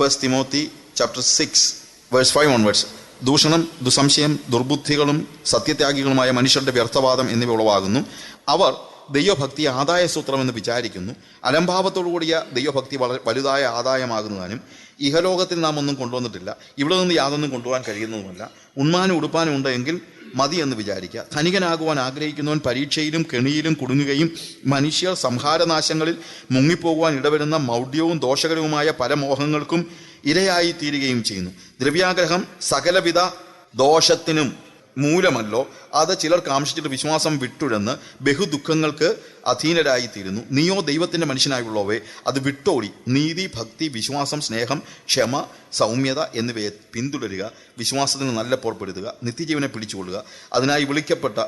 First Timothy chapter six verse five onwards ദൂഷണം ദുസംശയം ദുർബുദ്ധികളും സത്യത്യാഗികളുമായ മനുഷ്യരുടെ വ്യർത്ഥവാദം എന്നിവ ഉളവാകുന്നു. അവർ ദൈവഭക്തി ആദായ സൂത്രമെന്ന് വിചാരിക്കുന്നു. അലംഭാവത്തോടുകൂടിയ ദൈവഭക്തി വളരെ വലുതായ ആദായമാകുന്നതിനും ഇഹലോകത്തിൽ നാം ഒന്നും കൊണ്ടുവന്നിട്ടില്ല. ഇവിടെ നിന്ന് യാതൊന്നും കൊണ്ടുപോകാൻ കഴിയുന്നതുമല്ല. ഉണ്മാനും ഉടുപ്പാനും ഉണ്ട് എങ്കിൽ മതി എന്ന് വിചാരിക്കുക. ധനികനാകുവാൻ ആഗ്രഹിക്കുന്നവൻ പരീക്ഷയിലും കെണിയിലും കുടുങ്ങുകയും മനുഷ്യർ സംഹാരനാശങ്ങളിൽ മുങ്ങിപ്പോകുവാൻ ഇടവരുന്ന മൗഢ്യവും ദോഷകരവുമായ പല മോഹങ്ങൾക്കും ഇരയായി തീരുകയും ചെയ്യുന്നു. ദ്രവ്യാഗ്രഹം സകലവിധ ദോഷത്തിനും മൂലമല്ലോ അത് ചിലർ കാംക്ഷിച്ചിട്ട് വിശ്വാസം വിട്ടുഴന്ന് ബഹുദുഃഖങ്ങൾക്ക് അധീനരായിത്തീരുന്നു. നീയോ ദൈവത്തിന്റെ മനുഷ്യനായുള്ളവേ അത് വിട്ടോടി. നീതി ഭക്തി വിശ്വാസം സ്നേഹം ക്ഷമ സൗമ്യത എന്നിവയെ പിന്തുടരുക വിശ്വാസത്തിന് നല്ല പുറപ്പെടുത്തുക നിത്യജീവനെ പിടിച്ചുകൊള്ളുക. അതിനായി വിളിക്കപ്പെട്ട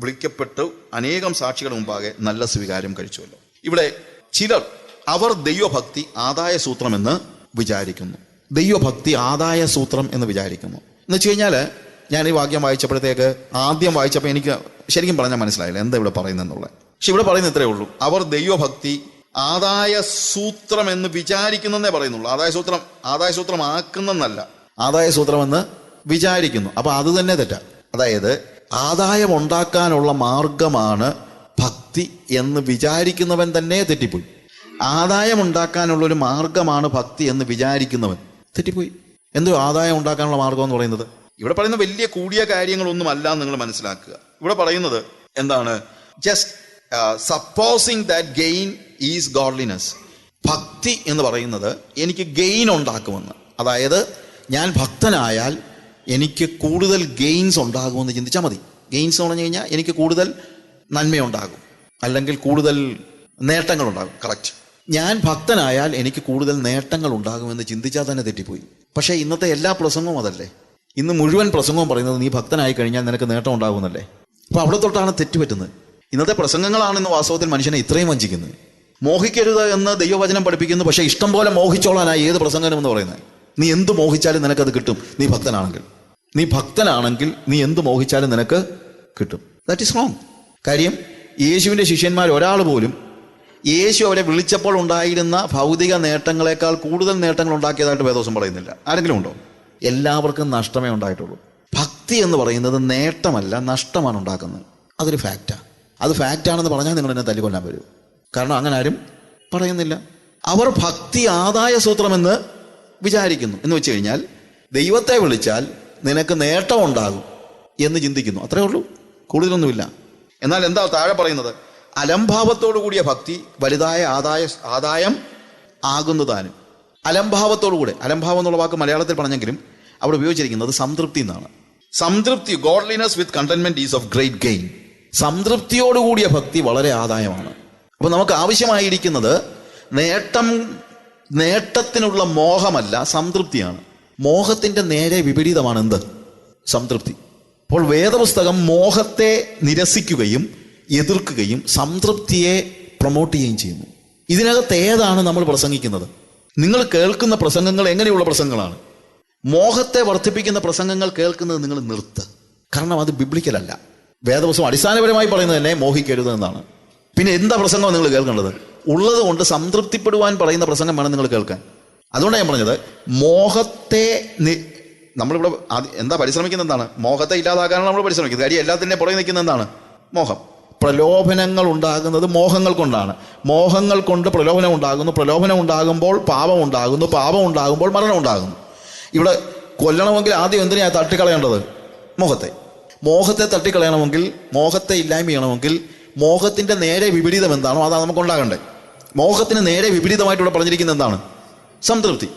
വിളിക്കപ്പെട്ട് അനേകം സാക്ഷികളുടെ മുമ്പാകെ നല്ല സ്വീകാരം കഴിച്ചുവല്ലോ. ഇവിടെ ചിലർ അവർ ദൈവഭക്തി ആദായ സൂത്രമെന്ന് വിചാരിക്കുന്നു. ദൈവഭക്തി ആദായ സൂത്രം എന്ന് വിചാരിക്കുന്നു. എന്ന് വെച്ച് കഴിഞ്ഞാൽ ഞാൻ ഈ വാക്യം വായിച്ചപ്പോഴത്തേക്ക് ആദ്യം വായിച്ചപ്പോൾ എനിക്ക് ശരിക്കും പറഞ്ഞാൽ മനസ്സിലായില്ല എന്താ ഇവിടെ പറയുന്നതെന്നുള്ളത്. പക്ഷെ ഇവിടെ പറയുന്നത് ഇത്രയേ ഉള്ളൂ. അവർ ദൈവഭക്തി ആദായ സൂത്രം എന്ന് വിചാരിക്കുന്നതേ പറയുന്നുള്ളൂ. ആദായ സൂത്രം ആദായ സൂത്രം ആക്കുന്നെന്നല്ല ആദായ സൂത്രം എന്ന് വിചാരിക്കുന്നു. അപ്പൊ അത് തന്നെ തെറ്റാ. അതായത് ആദായം ഉണ്ടാക്കാനുള്ള മാർഗമാണ് ഭക്തി എന്ന് വിചാരിക്കുന്നവൻ തന്നെ തെറ്റിപ്പോയി. ആദായം ഉണ്ടാക്കാനുള്ള ഒരു മാർഗമാണ് ഭക്തി എന്ന് വിചാരിക്കുന്നവൻ തെറ്റിപ്പോയി. എന്തോ ആദായം ഉണ്ടാക്കാനുള്ള മാർഗം എന്ന് പറയുന്നത്? ഇവിടെ പറയുന്ന വലിയ കൂടിയ കാര്യങ്ങളൊന്നും അല്ല നിങ്ങൾ മനസ്സിലാക്കുക. ഇവിടെ പറയുന്നത് എന്താണ്? Just supposing that gain is godliness ഭക്തി എന്ന് പറയുന്നത് എനിക്ക് ഗെയിൻ ഉണ്ടാക്കുമെന്ന്. അതായത് ഞാൻ ഭക്തനായാൽ എനിക്ക് കൂടുതൽ ഗെയിൻസ് ഉണ്ടാകുമെന്ന് ചിന്തിച്ചാൽ മതി. ഗെയിൻസ് എന്ന് പറഞ്ഞു കഴിഞ്ഞാൽ എനിക്ക് കൂടുതൽ നന്മയുണ്ടാകും. അല്ലെങ്കിൽ കൂടുതൽ നേട്ടങ്ങൾ ഉണ്ടാകും കറക്റ്റ് ഞാൻ ഭക്തനായാൽ എനിക്ക് കൂടുതൽ നേട്ടങ്ങൾ ഉണ്ടാകുമെന്ന് ചിന്തിച്ചാൽ തന്നെ തെറ്റിപ്പോയി. പക്ഷേ ഇന്നത്തെ എല്ലാ പ്രസംഗവും അതല്ലേ? ഇന്ന് മുഴുവൻ പ്രസംഗവും പറയുന്നത് നീ ഭക്തനായി കഴിഞ്ഞാൽ നിനക്ക് നേട്ടം ഉണ്ടാകുന്നല്ലേ? അപ്പൊ അവിടെ തൊട്ടാണ് തെറ്റുപറ്റുന്നത് ഇന്നത്തെ പ്രസംഗങ്ങളാണ് ഇന്ന് വാസ്തവത്തിൽ മനുഷ്യനെ ഇത്രയും വഞ്ചിക്കുന്നത്. മോഹിക്കരുത് എന്ന് ദൈവവചനം പഠിപ്പിക്കുന്നു പക്ഷേ ഇഷ്ടം പോലെ മോഹിച്ചോളാനായി ഏത് പ്രസംഗനം എന്ന് പറയുന്നത്? നീ എന്ത് മോഹിച്ചാലും നിനക്കത് കിട്ടും. നീ ഭക്തനാണെങ്കിൽ. നീ ഭക്തനാണെങ്കിൽ നീ എന്ത് മോഹിച്ചാലും നിനക്ക് കിട്ടും. ദാറ്റ് ഇസ് റോങ് കാര്യം യേശുവിന്റെ ശിഷ്യന്മാർ ഒരാൾ പോലും യേശു അവരെ വിളിച്ചപ്പോൾ ഉണ്ടായിരുന്ന ഭൗതിക നേട്ടങ്ങളെക്കാൾ കൂടുതൽ നേട്ടങ്ങൾ ഉണ്ടാക്കിയതായിട്ട് വേദോസം പറയുന്നില്ല. ആരെങ്കിലും ഉണ്ടോ? എല്ലാവർക്കും നഷ്ടമേ ഉണ്ടായിട്ടുള്ളൂ. ഭക്തി എന്ന് പറയുന്നത് നേട്ടമല്ല നഷ്ടമാണ് ഉണ്ടാക്കുന്നത്. അതൊരു ഫാക്റ്റാണ് അത് ഫാക്റ്റാണെന്ന് പറഞ്ഞാൽ നിങ്ങൾ എന്നെ തല്ലിക്കൊല്ലാൻ വരും. കാരണം അങ്ങനെ ആരും പറയുന്നില്ല. അവർ ഭക്തി ആദായ സൂത്രമെന്ന് വിചാരിക്കുന്നു. എന്ന് വെച്ച് കഴിഞ്ഞാൽ ദൈവത്തെ വിളിച്ചാൽ നിനക്ക് നേട്ടമുണ്ടാകും എന്ന് ചിന്തിക്കുന്നു. അത്രേ ഉള്ളൂ. കൂടുതലൊന്നുമില്ല. എന്നാൽ എന്താ താഴെ പറയുന്നത്? അലംഭാവത്തോടു കൂടിയ ഭക്തി വലുതായ ആദായ ആദായം ആകുന്നതാനും. അലംഭാവത്തോടുകൂടെ അലംഭാവം എന്നുള്ള വാക്ക് മലയാളത്തിൽ പറഞ്ഞെങ്കിലും അവിടെ ഉപയോഗിച്ചിരിക്കുന്നത് സംതൃപ്തി എന്നാണ്. സംതൃപ്തി godliness with contentment is of great gain സംതൃപ്തിയോടുകൂടിയ ഭക്തി വളരെ ആദായമാണ്. അപ്പൊ നമുക്ക് ആവശ്യമായിരിക്കുന്നത് നേട്ടം നേട്ടത്തിനുള്ള മോഹമല്ല സംതൃപ്തിയാണ്. മോഹത്തിന്റെ നേരെ വിപരീതമാണ് എന്ത്? സംതൃപ്തി. അപ്പോൾ വേദപുസ്തകം മോഹത്തെ നിരസിക്കുകയും എതിർക്കുകയും സംതൃപ്തിയെ പ്രൊമോട്ട് ചെയ്യുകയും ചെയ്യുന്നു. ഇതിനകത്ത് ഏതാണ് നമ്മൾ പ്രസംഗിക്കുന്നത്? നിങ്ങൾ കേൾക്കുന്ന പ്രസംഗങ്ങൾ എങ്ങനെയുള്ള പ്രസംഗങ്ങളാണ്? മോഹത്തെ വർദ്ധിപ്പിക്കുന്ന പ്രസംഗങ്ങൾ കേൾക്കുന്നത് നിങ്ങൾ നിർത്ത്. കാരണം അത് ബിബ്ലിക്കലല്ല വേദപുസ്തകം അടിസ്ഥാനപരമായി പറയുന്നത് തന്നെ മോഹിക്കരുത് എന്നാണ്. പിന്നെ എന്താ പ്രസംഗം നിങ്ങൾ കേൾക്കേണ്ടത്? ഉള്ളത് കൊണ്ട് സംതൃപ്തിപ്പെടുവാൻ പറയുന്ന പ്രസംഗം വേണം നിങ്ങൾ കേൾക്കാൻ. അതുകൊണ്ടാണ് ഞാൻ പറഞ്ഞത് മോഹത്തെ നമ്മളിവിടെ എന്താ പരിശ്രമിക്കുന്നത് എന്താണ്? മോഹത്തെ ഇല്ലാതാക്കാനാണ് നമ്മൾ പരിശ്രമിക്കുന്നത്. കാര്യം എല്ലാത്തിന്റെ പുറകെ നിൽക്കുന്നത് എന്താണ്? മോഹം. പ്രലോഭനങ്ങൾ ഉണ്ടാകുന്നത് മോഹങ്ങൾ കൊണ്ടാണ്. മോഹങ്ങൾ കൊണ്ട് പ്രലോഭനം ഉണ്ടാകുന്നു. പ്രലോഭനം ഉണ്ടാകുമ്പോൾ പാപം ഉണ്ടാകുന്നു. പാപം ഉണ്ടാകുമ്പോൾ മരണം ഉണ്ടാകുന്നു. ഇവിടെ കൊല്ലണമെങ്കിൽ ആദ്യം എന്തിനാ തട്ടിക്കളയേണ്ടത്? മോഹത്തെ. മോഹത്തെ തട്ടിക്കളയണമെങ്കിൽ മോഹത്തെ ഇല്ലായ്മ ചെയ്യണമെങ്കിൽ മോഹത്തിന്റെ നേരെ വിപരീതം എന്താണോ അതാണ് നമുക്ക് ഉണ്ടാകണ്ടേ. മോഹത്തിന് നേരെ വിപരീതമായിട്ട് ഇവിടെ പറഞ്ഞിരിക്കുന്നത് എന്താണ്? സംതൃപ്തി.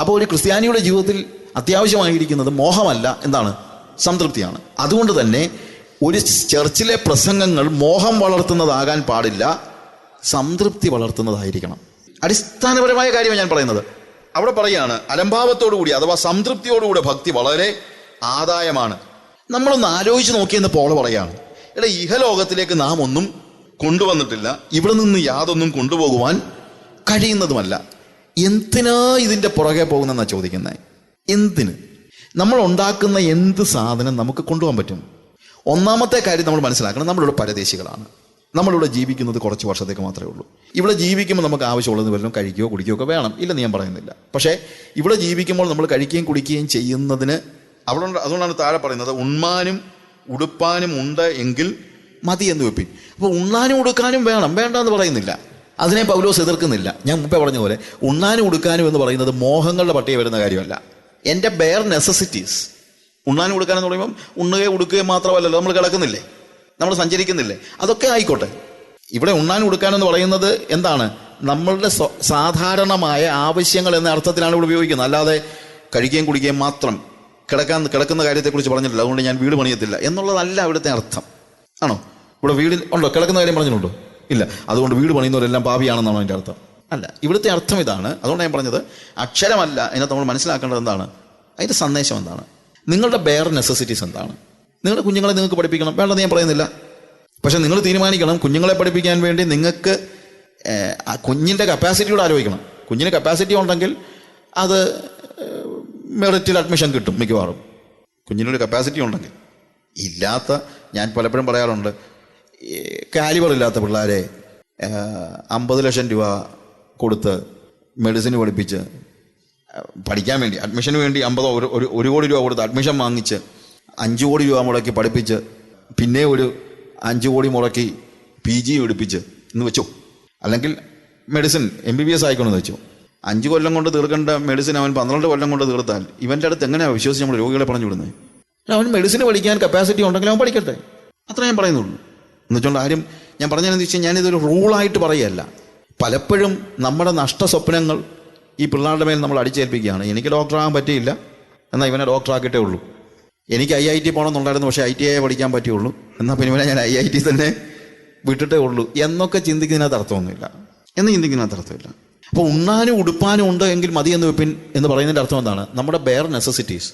അപ്പോൾ ഒരു ക്രിസ്ത്യാനിയുടെ ജീവിതത്തിൽ അത്യാവശ്യമായിരിക്കുന്നത് മോഹമല്ല എന്താണ്? സംതൃപ്തിയാണ്. അതുകൊണ്ട് തന്നെ ഒരു ചർച്ചിലെ പ്രസംഗങ്ങൾ മോഹം വളർത്തുന്നതാകാൻ പാടില്ല സംതൃപ്തി വളർത്തുന്നതായിരിക്കണം. അടിസ്ഥാനപരമായ കാര്യമാണ് ഞാൻ പറയുന്നത്. അവിടെ പറയാണ് അലംഭാവത്തോടുകൂടി അഥവാ സംതൃപ്തിയോടുകൂടി ഭക്തി വളരെ ആദായമാണ്. നമ്മളൊന്ന് ആലോചിച്ച് നോക്കിയെന്ന് പോള പറയാണ് എടാ ഇഹലോകത്തിലേക്ക് നാം ഒന്നും കൊണ്ടുവന്നിട്ടില്ല ഇവിടെ നിന്ന് യാതൊന്നും കൊണ്ടുപോകുവാൻ കഴിയുന്നതുമല്ല. എന്തിനാ ഇതിന്റെ പുറകെ പോകുന്നതെന്നാ ചോദിക്കുന്നത് എന്തിന്? നമ്മൾ ഉണ്ടാക്കുന്ന എന്ത് സാധനം നമുക്ക് കൊണ്ടുപോകാൻ പറ്റും? ഒന്നാമത്തെ കാര്യം നമ്മൾ മനസ്സിലാക്കണം നമ്മളിവിടെ പരദേശികളാണ്. നമ്മളിവിടെ ജീവിക്കുന്നത് കുറച്ച് വർഷത്തേക്ക് മാത്രമേ ഉള്ളൂ. ഇവിടെ ജീവിക്കുമ്പോൾ നമുക്ക് ആവശ്യമുള്ളത് വല്ലതും കഴിക്കുകയോ കുടിക്കുകയോ ഒക്കെ വേണം. ഇല്ലെന്ന് ഞാൻ പറയുന്നില്ല. പക്ഷേ ഇവിടെ ജീവിക്കുമ്പോൾ നമ്മൾ കഴിക്കുകയും കുടിക്കുകയും ചെയ്യുന്നതിന് അവിടെ അതുകൊണ്ടാണ് താഴെ പറയുന്നത് ഉണ്മാനും ഉടുപ്പാനും ഉണ്ട് എങ്കിൽ മതി എന്ന് വെപ്പിൻ അപ്പോൾ ഉണ്ണാനും ഉടുക്കാനും വേണം. വേണ്ട എന്ന് പറയുന്നില്ല. അതിനെ പൗലോസ് എതിർക്കുന്നില്ല. ഞാൻ മുമ്പേ പറഞ്ഞ പോലെ ഉണ്ണാനും ഉടുക്കാനും എന്ന് പറയുന്നത് മോഹങ്ങളുടെ പട്ടിക വരുന്ന കാര്യമല്ല. എന്റെ ബെയർ നെസസിറ്റീസ് ഉണ്ണാനും ഉടുക്കാനെന്ന് പറയുമ്പം ഉണ്ണുകയും ഉടുക്കുകയും മാത്രമല്ലല്ലോ നമ്മൾ കിടക്കുന്നില്ലേ? നമ്മൾ സഞ്ചരിക്കുന്നില്ലേ? അതൊക്കെ ആയിക്കോട്ടെ. ഇവിടെ ഉണ്ണാൻ കൊടുക്കാനെന്ന് പറയുന്നത് എന്താണ്? നമ്മളുടെ സാധാരണമായ ആവശ്യങ്ങൾ എന്ന അർത്ഥത്തിലാണ് ഇവിടെ ഉപയോഗിക്കുന്നത്. അല്ലാതെ കഴിക്കുകയും കുടിക്കുകയും മാത്രം കിടക്കാൻ കിടക്കുന്ന കാര്യത്തെക്കുറിച്ച് പറഞ്ഞിട്ടില്ല. അതുകൊണ്ട് ഞാൻ വീട് പണിയത്തില്ല എന്നുള്ളതല്ല അവിടുത്തെ അർത്ഥം. ആണോ? ഇവിടെ വീടിൽ ഉണ്ടോ? കിടക്കുന്ന കാര്യം പറഞ്ഞിട്ടുണ്ടോ? ഇല്ല. അതുകൊണ്ട് വീട് പണിയുന്നവരെല്ലാം പാപിയാണെന്നാണോ അതിന്റെ അർത്ഥം? അല്ല. ഇവിടുത്തെ അർത്ഥം ഇതാണ്. അതുകൊണ്ട് ഞാൻ പറഞ്ഞത് അക്ഷരമല്ല. അതിനകത്ത് നമ്മൾ മനസ്സിലാക്കേണ്ടത് എന്താണ്? അതിന്റെ സന്ദേശം എന്താണ്? നിങ്ങളുടെ ബെയർ നെസസിറ്റീസ് എന്താണ്? നിങ്ങളുടെ കുഞ്ഞുങ്ങളെ നിങ്ങൾക്ക് പഠിപ്പിക്കണം. വേണ്ടെന്ന് ഞാൻ പറയുന്നില്ല. പക്ഷെ നിങ്ങൾ തീരുമാനിക്കണം കുഞ്ഞുങ്ങളെ പഠിപ്പിക്കാൻ വേണ്ടി നിങ്ങൾക്ക് കുഞ്ഞിന്റെ കപ്പാസിറ്റിയോട് ആലോചിക്കണം. കുഞ്ഞിന് കപ്പാസിറ്റി ഉണ്ടെങ്കിൽ അത് മെറിറ്റിൽ അഡ്മിഷൻ കിട്ടും മിക്കവാറും. കുഞ്ഞിനൊരു കപ്പാസിറ്റി ഉണ്ടെങ്കിൽ. ഇല്ലാത്ത ഞാൻ പലപ്പോഴും പറയാറുണ്ട് ഇല്ലാത്ത പിള്ളേരെ അമ്പത് ലക്ഷം രൂപ കൊടുത്ത് മെഡിസിൻ പഠിപ്പിച്ച് പഠിക്കാൻ വേണ്ടി അഡ്മിഷന് വേണ്ടി അമ്പതോ ഒരു ഒരു കോടി രൂപ കൊടുത്ത് അഡ്മിഷൻ വാങ്ങിച്ച് അഞ്ച് കോടി രൂപ മുടക്കി പഠിപ്പിച്ച് പിന്നെ ഒരു അഞ്ച് കോടി മുടക്കി പി ജി എടുപ്പിച്ച് എന്ന് വെച്ചു. അല്ലെങ്കിൽ medicine M B B S ആയിക്കോണെന്ന് വെച്ചു. അഞ്ച് കൊല്ലം കൊണ്ട് തീർക്കേണ്ട മെഡിസിൻ അവൻ പന്ത്രണ്ട് കൊല്ലം കൊണ്ട് തീർത്താൽ ഇവന്റെ അടുത്ത് എങ്ങനെയാണ് വിശ്വസിച്ച് നമ്മൾ രോഗികളെ പറഞ്ഞു വിടുന്നത്? അവൻ മെഡിസിൻ പഠിക്കാൻ കപ്പാസിറ്റി ഉണ്ടെങ്കിൽ അവൻ പഠിക്കട്ടെ. അത്ര ഞാൻ പറയുന്നുള്ളൂ. എന്നുവെച്ചുകൊണ്ട് ആരും ഞാൻ പറഞ്ഞതെന്ന് വെച്ചാൽ ഞാനിതൊരു റൂളായിട്ട് പറയുകയല്ല. പലപ്പോഴും നമ്മുടെ നഷ്ട സ്വപ്നങ്ങൾ ഈ പിള്ളേരുടെ മേൽ നമ്മൾ അടിച്ചേൽപ്പിക്കുകയാണ്. എനിക്ക് ഡോക്ടറാകാൻ പറ്റിയില്ല. എന്നാൽ ഇവനെ ഡോക്ടറാക്കിയിട്ടേ ഉള്ളൂ. എനിക്ക് ഐ ഐ ടി പോകണമെന്നുണ്ടായിരുന്നു പക്ഷേ ഐ ടി ഐ പഠിക്കാൻ പറ്റുള്ളൂ എന്നാൽ പിന്നെ ഞാൻ ഐ ഐ ടി തന്നെ വിട്ടിട്ടേ ഉള്ളൂ. എന്നൊക്കെ ചിന്തിക്കുന്നതിനകത്ത് അർത്ഥമൊന്നുമില്ല. എന്ന് ചിന്തിക്കുന്നതിനകത്ത് അർത്ഥമില്ല. അപ്പോൾ ഉണ്ണാനും ഉടുപ്പാനും ഉണ്ട് എങ്കിൽ മതി എന്ന് വെപ്പിൻ എന്ന് പറയുന്നതിന്റെ അർത്ഥം എന്താണ്? നമ്മുടെ bare necessities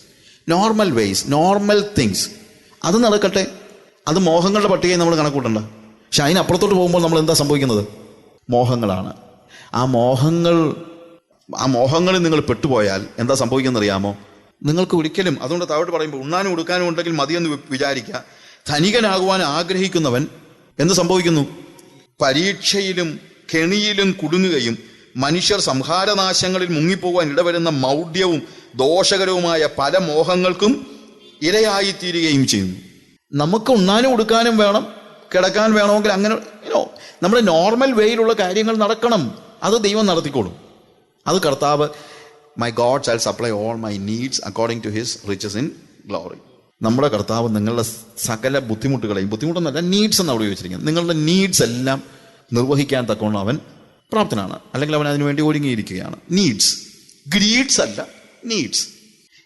normal ways normal things അത് നടക്കട്ടെ. അത് മോഹങ്ങളുടെ പട്ടികയിൽ നമ്മൾ കണക്കൂട്ടണ്ട. പക്ഷെ അതിനപ്പുറത്തോട്ട് പോകുമ്പോൾ നമ്മൾ എന്താ സംഭവിക്കുന്നത്? മോഹങ്ങളാണ്. ആ മോഹങ്ങൾ ആ മോഹങ്ങളിൽ നിങ്ങൾ പെട്ടുപോയാൽ എന്താ സംഭവിക്കുന്നത് അറിയാമോ നിങ്ങൾക്ക് ഒരിക്കലും അതുകൊണ്ട് താഴോട്ട് പറയുമ്പോൾ ഉണ്ണാനും ഉടുക്കാനും ഉണ്ടെങ്കിൽ മതിയെന്ന് വിചാരിക്കുക. ധനികനാകുവാൻ ആഗ്രഹിക്കുന്നവൻ എന്ത് സംഭവിക്കുന്നു? പരീക്ഷയിലും കെണിയിലും കുടുങ്ങുകയും മനുഷ്യർ സംഹാരനാശങ്ങളിൽ മുങ്ങിപ്പോകാൻ ഇടവരുന്ന മൗഢ്യവും ദോഷകരവുമായ പല മോഹങ്ങൾക്കും ഇരയായിത്തീരുകയും ചെയ്യുന്നു. നമുക്ക് ഉണ്ണാനും ഉടുക്കാനും വേണം കിടക്കാൻ വേണമെങ്കിൽ അങ്ങനെ know, നമ്മുടെ നോർമൽ വേയിലുള്ള കാര്യങ്ങൾ നടക്കണം. അത് ദൈവം നടത്തിക്കോളും. അത് കർത്താവ് my God shall supply all my needs according to his riches in glory നമ്മുടെ കർത്താവ് നിങ്ങളുടെ സകല ബുദ്ധിമുട്ടുകളെയും ബുദ്ധിമുട്ടൊന്നല്ല നീഡ്സ് എന്ന് അവിടെ ചോദിച്ചിരിക്കുന്നത് നിങ്ങളുടെ നീഡ്സ് എല്ലാം നിർവഹിക്കാൻ തക്കവണ്ണം അവൻ പ്രാപ്തനാണ്. അല്ലെങ്കിൽ അവൻ അതിനുവേണ്ടി ഒരുങ്ങിയിരിക്കുകയാണ്. നീഡ്സ് ഗ്രീഡ്സ് അല്ല നീഡ്സ്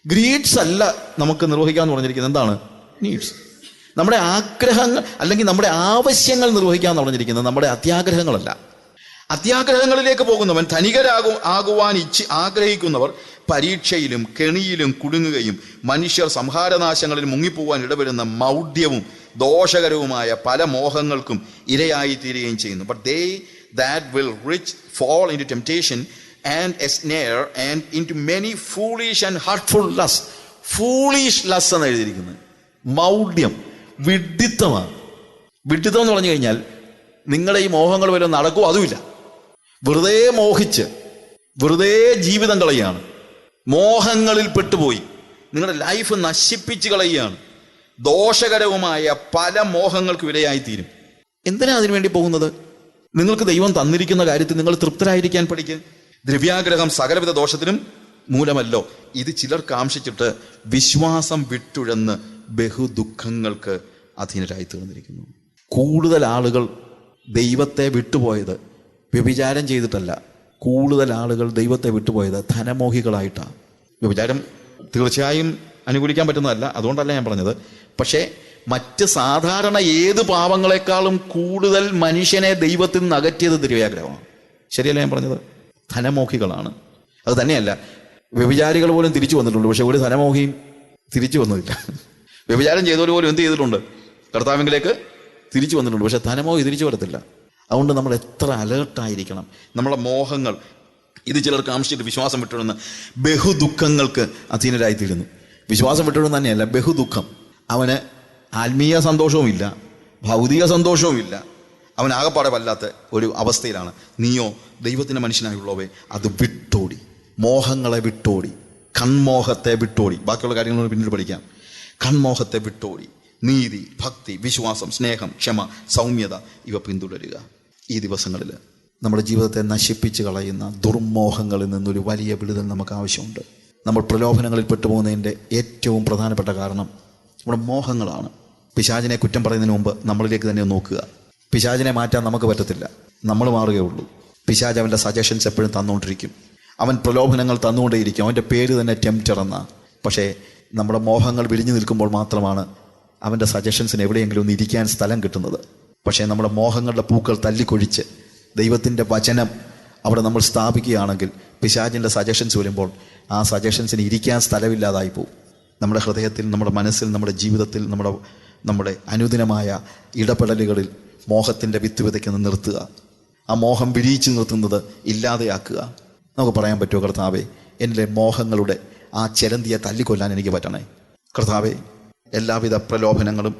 ഗ്രീഡ്സ് അല്ല നമുക്ക് നിർവഹിക്കാമെന്ന് പറഞ്ഞിരിക്കുന്നത്. എന്താണ്? നീഡ്സ് നമ്മുടെ ആഗ്രഹങ്ങൾ അല്ലെങ്കിൽ നമ്മുടെ ആവശ്യങ്ങൾ നിർവഹിക്കാമെന്ന് പറഞ്ഞിരിക്കുന്നത് നമ്മുടെ അത്യാഗ്രഹങ്ങളല്ല. അത്യാഗ്രഹങ്ങളിലേക്ക് പോകുന്നവൻ ധനികരാകും ആകുവാൻ ഇച്ഛി ആഗ്രഹിക്കുന്നവർ പരീക്ഷയിലും കെണിയിലും കുടുങ്ങുകയും മനുഷ്യർ സംഹാരനാശങ്ങളിൽ മുങ്ങിപ്പോവാൻ ഇടവരുന്ന മൗഢ്യവും ദോഷകരവുമായ പല മോഹങ്ങൾക്കും ഇരയായിത്തീരുകയും ചെയ്യുന്നു. But they that will rich fall into temptation and a snare and into many foolish and hurtful lusts foolish lusts എന്ന് എഴുതിയിരിക്കുന്നത്. മൗഢ്യം വിഡിത്തമാണ് വിഡിത്തം എന്ന് പറഞ്ഞു കഴിഞ്ഞാൽ നിങ്ങളുടെ ഈ മോഹങ്ങൾ വരെ നടക്കും അതുമില്ല. വെറുതെ മോഹിച്ച് വെറുതെ ജീവിതം കളയുകയാണ്. മോഹങ്ങളിൽ പെട്ടുപോയി. നിങ്ങളുടെ ലൈഫ് നശിപ്പിച്ച് കളയുകയാണ്. ദോഷകരവുമായ പല മോഹങ്ങൾക്ക് വിലയായിത്തീരും. എന്തിനാ അതിനു വേണ്ടി പോകുന്നത്? നിങ്ങൾക്ക് ദൈവം തന്നിരിക്കുന്ന കാര്യത്തിൽ നിങ്ങൾ തൃപ്തരായിരിക്കാൻ പഠിക്കുക ദ്രവ്യാഗ്രഹം സകലവിധ ദോഷത്തിനും മൂലമല്ലോ. ഇത് ചിലർ കാംഷിച്ചിട്ട് വിശ്വാസം വിട്ടുഴന്ന് ബഹുദുഃഖങ്ങൾക്ക് അധീനരായി തീർന്നിരിക്കുന്നു കൂടുതൽ ആളുകൾ ദൈവത്തെ വിട്ടുപോയത് വ്യഭിചാരം ചെയ്തിട്ടല്ല. കൂടുതൽ ആളുകൾ ദൈവത്തെ വിട്ടുപോയത് ധനമോഹികളായിട്ടാണ് വ്യഭിചാരം തീർച്ചയായും അനുകൂലിക്കാൻ പറ്റുന്നതല്ല. അതുകൊണ്ടല്ല ഞാൻ പറഞ്ഞത്. പക്ഷേ മറ്റ് സാധാരണ ഏത് പാവങ്ങളെക്കാളും കൂടുതൽ മനുഷ്യനെ ദൈവത്തിൽ നിന്ന് അകറ്റിയത് ദ്രവ്യാഗ്രഹമാണ് ശരിയല്ല ഞാൻ പറഞ്ഞത്? ധനമോഹികളാണ്. അത് തന്നെയല്ല. വ്യഭിചാരികൾ പോലും തിരിച്ചു വന്നിട്ടുണ്ട്. പക്ഷെ ഒരു ധനമോഹിയും തിരിച്ചു വന്നില്ല വ്യഭിചാരം ചെയ്തവർ പോലും എന്ത് ചെയ്തിട്ടുണ്ട്? കർത്താവിംഗിലേക്ക് തിരിച്ചു വന്നിട്ടുണ്ട്. പക്ഷെ ധനമോഹി തിരിച്ചു വരത്തില്ല. അതുകൊണ്ട് നമ്മൾ എത്ര അലേർട്ടായിരിക്കണം നമ്മളെ മോഹങ്ങൾ ഇത് ചിലർക്ക് ആംശിച്ചിട്ട് വിശ്വാസം വിട്ടിടുന്ന ബഹുദുഃഖങ്ങൾക്ക് അധീനരായിത്തീരുന്നു. വിശ്വാസം വിട്ടിടുന്ന തന്നെയല്ല ബഹുദുഃഖം. അവന് ആത്മീയ സന്തോഷവുമില്ല ഭൗതിക സന്തോഷവുമില്ല. അവൻ ആകെപ്പാടെ വല്ലാത്ത ഒരു അവസ്ഥയിലാണ്. നീയോ ദൈവത്തിന്റെ മനുഷ്യനായുള്ളവേ അത് വിട്ടോടി. മോഹങ്ങളെ വിട്ടോടി. കൺമോഹത്തെ വിട്ടോടി. ബാക്കിയുള്ള കാര്യങ്ങൾ പിന്നീട് പഠിക്കാം. കൺമോഹത്തെ വിട്ടോടി. നീതി ഭക്തി വിശ്വാസം സ്നേഹം ക്ഷമ സൗമ്യത ഇവ പിന്തുടരുക. ഈ ദിവസങ്ങളിൽ നമ്മുടെ ജീവിതത്തെ നശിപ്പിച്ച് കളയുന്ന ദുർമോഹങ്ങളിൽ നിന്നൊരു വലിയ വിടുതൽ നമുക്ക് ആവശ്യമുണ്ട്. നമ്മൾ പ്രലോഭനങ്ങളിൽ പെട്ടുപോകുന്നതിന്റെ ഏറ്റവും പ്രധാനപ്പെട്ട കാരണം നമ്മുടെ മോഹങ്ങളാണ്. പിശാചിനെ കുറ്റം പറയുന്നതിന് മുമ്പ് നമ്മളിലേക്ക് തന്നെ നോക്കുക. പിശാചിനെ മാറ്റാൻ നമുക്ക് പറ്റത്തില്ല. നമ്മൾ മാറുകയുള്ളൂ പിശാജ് അവന്റെ സജഷൻസ് എപ്പോഴും തന്നുകൊണ്ടിരിക്കും. അവൻ പ്രലോഭനങ്ങൾ തന്നുകൊണ്ടേയിരിക്കും. അവന്റെ പേര് തന്നെ ടെംപ്റ്റർ എന്ന. പക്ഷേ നമ്മുടെ മോഹങ്ങൾ വിരിഞ്ഞു നിൽക്കുമ്പോൾ മാത്രമാണ് അവന്റെ സജഷൻസിന് എവിടെയെങ്കിലും ഒന്ന് ഇരിക്കാൻ സ്ഥലം കിട്ടുന്നത്. പക്ഷേ നമ്മുടെ മോഹങ്ങളുടെ പൂക്കൾ തല്ലിക്കൊഴിച്ച് ദൈവത്തിന്റെ വചനം അവിടെ നമ്മൾ സ്ഥാപിക്കുകയാണെങ്കിൽ പിശാചിന്റെ സജഷൻസ് വരുമ്പോൾ ആ സജഷൻസിന് ഇരിക്കാൻ സ്ഥലമില്ലാതായി പോകും നമ്മുടെ ഹൃദയത്തിൽ നമ്മുടെ മനസ്സിൽ നമ്മുടെ ജീവിതത്തിൽ നമ്മുടെ നമ്മുടെ അനുദിനമായ ഇടപെടലുകളിൽ മോഹത്തിന്റെ വിത്ത് വിതയ്ക്കുന്ന നിർത്തുക. ആ മോഹം വിരിയിച്ച് നിർത്തുന്നത് ഇല്ലാതെയാക്കുക. നമുക്ക് പറയാൻ പറ്റുമോ കർത്താവേ? എന്റെ മോഹങ്ങളുടെ ആ ചെലന്തിയെ തല്ലിക്കൊല്ലാൻ എനിക്ക് പറ്റണേ. കർത്താവേ എല്ലാവിധ പ്രലോഭനങ്ങളും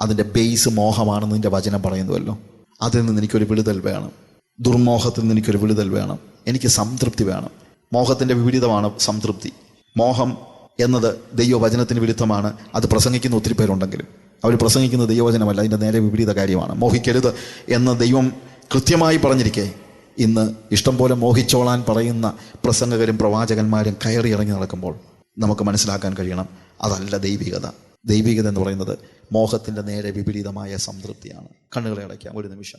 അതിന്റെ ബേസ് മോഹമാണെന്ന് നിന്റെ വചനം പറയുന്നുവല്ലോ. അതിൽ നിന്ന് എനിക്കൊരു വിടുതൽ വേണം. ദുർമോഹത്തിൽ നിന്ന് എനിക്കൊരു വിടുതൽ വേണം. എനിക്ക് സംതൃപ്തി വേണം. മോഹത്തിന്റെ വിപരീതമാണ് സംതൃപ്തി. മോഹം എന്നത് ദൈവവചനത്തിന് വിരുദ്ധമാണ്. അത് പ്രസംഗിക്കുന്ന ഒത്തിരി പേരുണ്ടെങ്കിലും. അവർ പ്രസംഗിക്കുന്ന ദൈവവചനമല്ല അതിന്റെ നേരെ വിപരീത കാര്യമാണ്. മോഹിക്കരുത് എന്ന് ദൈവം കൃത്യമായി പറഞ്ഞിരിക്കെ. ഇന്ന് ഇഷ്ടം പോലെ മോഹിച്ചോളാൻ പറയുന്ന പ്രസംഗകരും പ്രവാചകന്മാരും കയറി ഇറങ്ങി നടക്കുമ്പോൾ നമുക്ക് മനസ്സിലാക്കാൻ കഴിയണം അതല്ല ദൈവികത. ദൈവികത എന്ന് പറയുന്നത് മോഹത്തിന്റെ നേരെ വിപരീതമായ സംതൃപ്തിയാണ്. കണ്ണുകളെ അടയ്ക്കാം. ഒരു നിമിഷം.